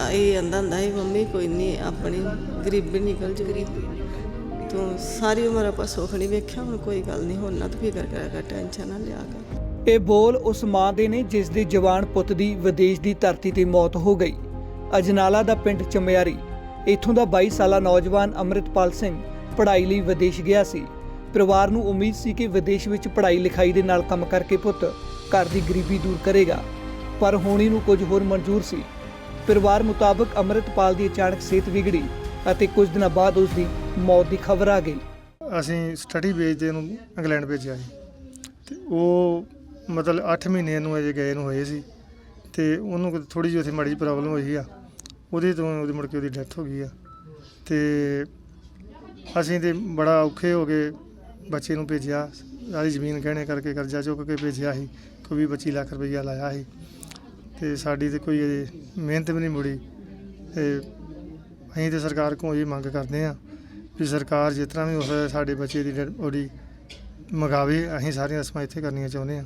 ਆਈ ਆਂਦਾ ਹੁੰਦਾ ਸੀ ਮੰਮੀ ਕੋਈ ਨਹੀਂ ਆਪਣੀ ਗਰੀਬੀ ਨਿਕਲ ਜੂਗੀ ਤੂੰ ਸਾਰੀ ਉਮਰ ਆਪਾਂ ਸੁੱਖ ਨਹੀਂ ਵੇਖਿਆ ਹੁਣ ਕੋਈ ਗੱਲ ਨਹੀਂ ਹੁਣ ਨਾ ਤੂੰ ਫਿਕਰ ਕਰਿਆ ਕਰ ਟੈਨਸ਼ਨ ਨਾ ਲਿਆ ਕਰ। ਇਹ ਬੋਲ ਉਸ ਮਾਂ ਦੇ ਨੇ ਜਿਸ ਦੇ ਜਵਾਨ ਪੁੱਤ ਦੀ ਵਿਦੇਸ਼ ਦੀ ਧਰਤੀ ਤੇ ਮੌਤ ਹੋ ਗਈ। ਅਜਨਾਲਾ ਦਾ ਪਿੰਡ ਚਮਿਆਰੀ। ਇੱਥੋਂ ਦਾ 22 ਸਾਲਾ ਨੌਜਵਾਨ ਅੰਮ੍ਰਿਤਪਾਲ ਸਿੰਘ ਪੜ੍ਹਾਈ ਲਈ ਵਿਦੇਸ਼ ਗਿਆ ਸੀ। ਪਰਿਵਾਰ ਨੂੰ ਉਮੀਦ ਸੀ ਕਿ ਵਿਦੇਸ਼ ਵਿੱਚ ਪੜ੍ਹਾਈ ਲਿਖਾਈ ਦੇ ਨਾਲ ਕੰਮ ਕਰਕੇ ਪੁੱਤ ਘਰ ਦੀ ਗਰੀਬੀ ਦੂਰ ਕਰੇਗਾ। ਪਰ ਹੋਣੀ ਨੂੰ ਕੁਝ ਹੋਰ ਮਨਜ਼ੂਰ ਸੀ। ਪਰਿਵਾਰ ਮੁਤਾਬਕ ਅੰਮ੍ਰਿਤਪਾਲ ਦੀ ਅਚਾਨਕ ਸਿਹਤ ਵਿਗੜੀ ਅਤੇ ਕੁਝ ਦਿਨਾਂ ਬਾਅਦ ਉਸ ਦੀ ਮੌਤ ਦੀ ਖਬਰ ਆ ਗਈ। ਅਸੀਂ ਸਟੱਡੀ ਬੇਸ ਤੇ ਉਹਨੂੰ ਇੰਗਲੈਂਡ ਭੇਜਿਆ ਸੀ। ਤੇ ਉਹ ਮਤਲਬ 8 ਮਹੀਨੇ ਨੂੰ ਅਜੇ ਗਏ ਨੂੰ ਹੋਏ ਸੀ। ਤੇ ਉਹਨੂੰ ਥੋੜੀ ਜਿਹੀ ਉੱਥੇ ਮਾੜੀ ਪ੍ਰੋਬਲਮ ਹੋਈ ਆ। ਉਹਦੇ ਤੋਂ ਉਹਦੀ ਮੁੜ ਕੇ ਉਹਦੀ ਡੈਥ ਹੋ ਗਈ ਆ। ਤੇ ਅਸੀਂ ਤੇ ਬੜਾ ਔਖੇ ਹੋ ਗਏ ਬੱਚੇ ਨੂੰ ਭੇਜਿਆ। ਸਾਰੀ ਜ਼ਮੀਨ ਗਹਿਣੇ ਕਰਕੇ ਕਰਜ਼ਾ ਚੁੱਕ ਕੇ ਭੇਜਿਆ ਸੀ। ਕੋਈ 25 ਲੱਖ ਰੁਪਈਆ ਲਾਇਆ ਸੀ। ਤੇ ਸਾਡੀ ਤੇ ਕੋਈ ਅਜੇ ਮਿਹਨਤ ਵੀ ਨਹੀਂ ਮੁੜੀ ਤੇ ਅਸੀਂ ਤੇ ਸਰਕਾਰ ਕੋਲ ਇਹ ਮੰਗ ਕਰਦੇ ਆ ਵੀ ਸਰਕਾਰ ਜਿਸ ਤਰ੍ਹਾਂ ਵੀ ਹੋ ਸਕਦਾ ਸਾਡੇ ਬੱਚੇ ਦੀ ਡੈਡ ਬੋਡੀ ਮੰਗਾਵੇ ਅਸੀਂ ਸਾਰੀਆਂ ਰਸਮਾਂ ਇੱਥੇ ਕਰਨੀਆਂ ਚਾਹੁੰਦੇ ਆ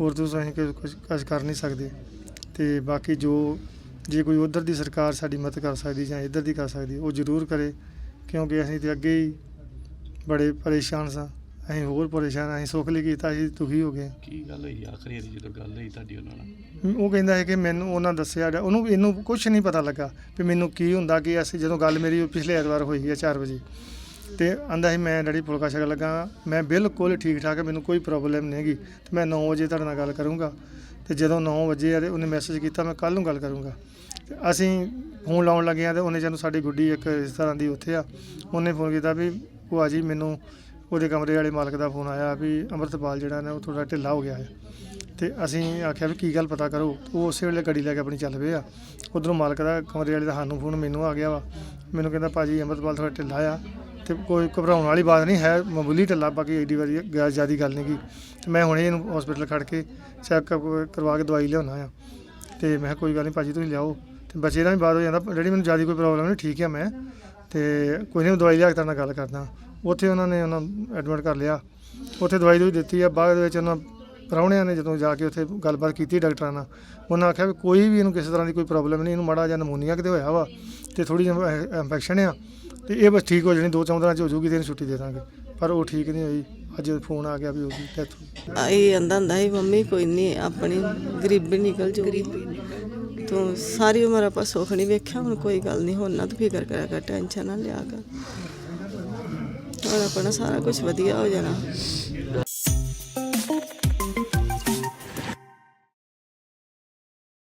ਹੋਰ ਤੁਸੀਂ ਅਸੀਂ ਕੁਝ ਕੁਝ ਕੁਝ ਕਰ ਨਹੀਂ ਸਕਦੇ ਤੇ ਬਾਕੀ ਜੋ ਜੇ ਕੋਈ ਉਧਰ ਦੀ ਸਰਕਾਰ ਸਾਡੀ ਮਦਦ ਕਰ ਸਕਦੀ ਜਾਂ ਇੱਧਰ ਦੀ ਕਰ ਸਕਦੀ, ਉਹ ਜ਼ਰੂਰ ਕਰੇ ਕਿਉਂਕਿ ਅਸੀਂ ਤੇ ਅੱਗੇ ਹੀ ਬੜੇ ਪਰੇਸ਼ਾਨ ਸਾਂ। ਅਸੀਂ ਹੋਰ ਪਰੇਸ਼ਾਨ। ਅਸੀਂ ਸੁੱਖ ਲਈ ਕੀਤਾ ਅਸੀਂ ਦੁਖੀ ਹੋ ਗਏ। ਕੀ ਗੱਲ ਹੋਈ? ਆਖਰੀ ਵਾਰੀ ਜਦੋਂ ਗੱਲ ਹੋਈ ਤੁਹਾਡੀ ਉਹਨਾਂ ਨਾਲ। ਉਹ ਕਹਿੰਦਾ ਹੈ ਕਿ ਮੈਨੂੰ ਉਹਨਾਂ ਦੱਸਿਆ ਗਾ- ਉਹਨੂੰ ਇਹਨੂੰ ਕੁਝ ਨਹੀਂ ਪਤਾ ਲੱਗਾ ਵੀ ਮੈਨੂੰ ਕੀ ਹੁੰਦਾ ਕਿ ਅਸੀਂ ਜਦੋਂ ਗੱਲ ਮੇਰੀ ਉਹ ਪਿਛਲੇ ਐਤਵਾਰ ਹੋਈ ਹੈ 4 ਵਜੇ। ਤੇ ਆਂਦਾ ਸੀ ਮੈਂ ਡੈਡੀ ਫੁਲਕਾ ਛਕ ਲੱਗਾ ਮੈਂ ਬਿਲਕੁਲ ਠੀਕ ਠਾਕ ਹਾਂ ਮੈਨੂੰ ਕੋਈ ਪ੍ਰੋਬਲਮ ਨਹੀਂ ਹੈਗੀ। ਤੇ ਮੈਂ 9 ਵਜੇ ਤੁਹਾਡੇ ਨਾਲ ਗੱਲ ਕਰੂੰਗਾ। ਤੇ ਜਦੋਂ 9 ਵਜੇ ਆ ਤੇ ਉਹਨੇ ਮੈਸੇਜ ਕੀਤਾ ਮੈਂ ਕੱਲ ਨੂੰ ਗੱਲ ਕਰੂੰਗਾ। ਤੇ ਅਸੀਂ ਫੋਨ ਲਾਉਣ ਲੱਗੇ ਆ ਤੇ ਉਹਨੇ ਜਦੋਂ ਸਾਡੀ ਗੁੱਡੀ ਇੱਕ ਇਸ ਤਰ੍ਹਾਂ ਦੀ ਉੱਥੇ ਆ ਉਹਨੇ ਫੋਨ ਕੀਤਾ ਵੀ ਭੂਆ ਜੀ ਮੈਨੂੰ ਉਹਦੇ ਕਮਰੇ ਵਾਲੇ ਮਾਲਕ ਦਾ ਫੋਨ ਆਇਆ ਵੀ ਅੰਮ੍ਰਿਤਪਾਲ ਜਿਹੜਾ ਨਾ ਉਹ ਥੋੜਾ ਢਿੱਲਾ ਹੋ ਗਿਆ ਹੈ। ਤੇ ਅਸੀਂ ਆਖਿਆ ਵੀ ਕੀ ਗੱਲ ਪਤਾ ਕਰੋ, ਉਹ ਉਸੇ ਵੇਲੇ ਗੱਡੀ ਲੈ ਕੇ ਆਪਣੀ ਚੱਲ ਪਏ ਆ। ਉਧਰੋਂ ਮਾਲਕ ਦਾ ਕਮਰੇ ਵਾਲੇ ਦਾ ਸਾਨੂੰ ਫੋਨ ਮੈਨੂੰ ਆ ਗਿਆ ਵਾ। ਮੈਨੂੰ ਕਹਿੰਦਾ ਭਾਜੀ ਅੰਮ੍ਰਿਤਪਾਲ ਥੋੜਾ ਢਿੱਲਾ ਆ ਤੇ ਕੋਈ ਘਬਰਾਉਣ ਵਾਲੀ ਬਾਤ ਨਹੀਂ ਹੈ, ਮਾਮੂਲੀ ਢਿੱਲਾ, ਬਾਕੀ ਐਡੀ ਵਾਰੀ ਜ਼ਿਆਦਾ ਗੱਲ ਨਹੀਂ ਗੀ। ਤੇ ਮੈਂ ਹੁਣੇ ਇਹਨੂੰ ਹਸਪੀਟਲ ਖੜ ਕੇ ਚੈੱਕਅਪ ਕਰਵਾ ਕੇ ਦਵਾਈ ਲਿਆਉਣਾ ਆ। ਤੇ ਮੈਂ ਕਿਹਾ ਕੋਈ ਗੱਲ ਨਹੀਂ ਭਾਜੀ ਤੁਸੀਂ ਲਿਆਓ। ਤੇ ਬੱਚੇ ਦਾ ਵੀ ਬਾਤ ਹੋ ਜਾਂਦਾ ਜਿਹੜੀ ਮੈਨੂੰ ਜ਼ਿਆਦਾ ਕੋਈ ਪ੍ਰੋਬਲਮ ਨਹੀਂ, ਠੀਕ ਆ ਮੈਂ। ਤੇ ਕੋਈ ਨਹੀਂ ਦਵਾਈ ਲਿਆ ਕੇ ਤੁਹਾਡੇ ਨਾਲ ਗੱਲ ਕਰਦਾ। ਉੱਥੇ ਉਹਨਾਂ ਨੇ ਉਹਨਾਂ ਐਡਮਿਟ ਕਰ ਲਿਆ। ਉੱਥੇ ਦਵਾਈ ਦੂਈ ਦਿੱਤੀ ਆ। ਬਾਅਦ ਵਿੱਚ ਉਹਨਾਂ ਪ੍ਰਾਹੁਣਿਆਂ ਨੇ ਜਦੋਂ ਜਾ ਕੇ ਉੱਥੇ ਗੱਲਬਾਤ ਕੀਤੀ ਡਾਕਟਰਾਂ ਨਾਲ ਉਹਨਾਂ ਆਖਿਆ ਵੀ ਕੋਈ ਵੀ ਇਹਨੂੰ ਕਿਸੇ ਤਰ੍ਹਾਂ ਦੀ ਕੋਈ ਪ੍ਰੋਬਲਮ ਨਹੀਂ ਇਹਨੂੰ ਮਾੜਾ ਜਿਹਾ ਨਮੂਨੀਆ ਕਿਤੇ ਹੋਇਆ ਵਾ ਤੇ ਥੋੜੀ ਜਿਹੀ ਇਨਫੈਕਸ਼ਨ ਆ ਤੇ ਇਹ ਬਸ ਠੀਕ ਹੋ ਜਾਣੀ ਦੋ ਚੌਂਦਰਾਂ ਚ ਹੋ ਜੂਗੀ ਤੇ ਇਹਨੂੰ ਛੁੱਟੀ ਦੇ ਦਾਂਗੇ। ਪਰ ਉਹ ਠੀਕ ਨਹੀਂ ਹੋਈ। ਅੱਜ ਫੋਨ ਆ ਗਿਆ ਵੀ ਉਹਦੀ ਡੈਥ ਹੋ ਗਈ। ਆਂਦਾ ਹੁੰਦਾ ਸੀ ਮੰਮੀ ਕੋਈ ਨਹੀਂ ਆਪਣੀ ਗਰੀਬੀ ਨਿਕਲ ਜੂਗੀ। ਤੂੰ ਸਾਰੀ ਉਮਰ ਆਪਾਂ ਸੁੱਖ ਨਹੀਂ ਵੇਖਿਆ ਹੁਣ ਕੋਈ ਗੱਲ ਨਹੀਂ ਹੁਣ ਨਾ ਤੂੰ ਫਿਕਰ ਕਰਿਆ ਕਰ ਟੈਨਸ਼ਨ ਨਾ ਲਿਆ ਕਰ। ਹੁਣ ਆਪਣਾ ਸਾਰਾ ਕੁਝ ਵਧੀਆ ਹੋ ਜਾਣਾ।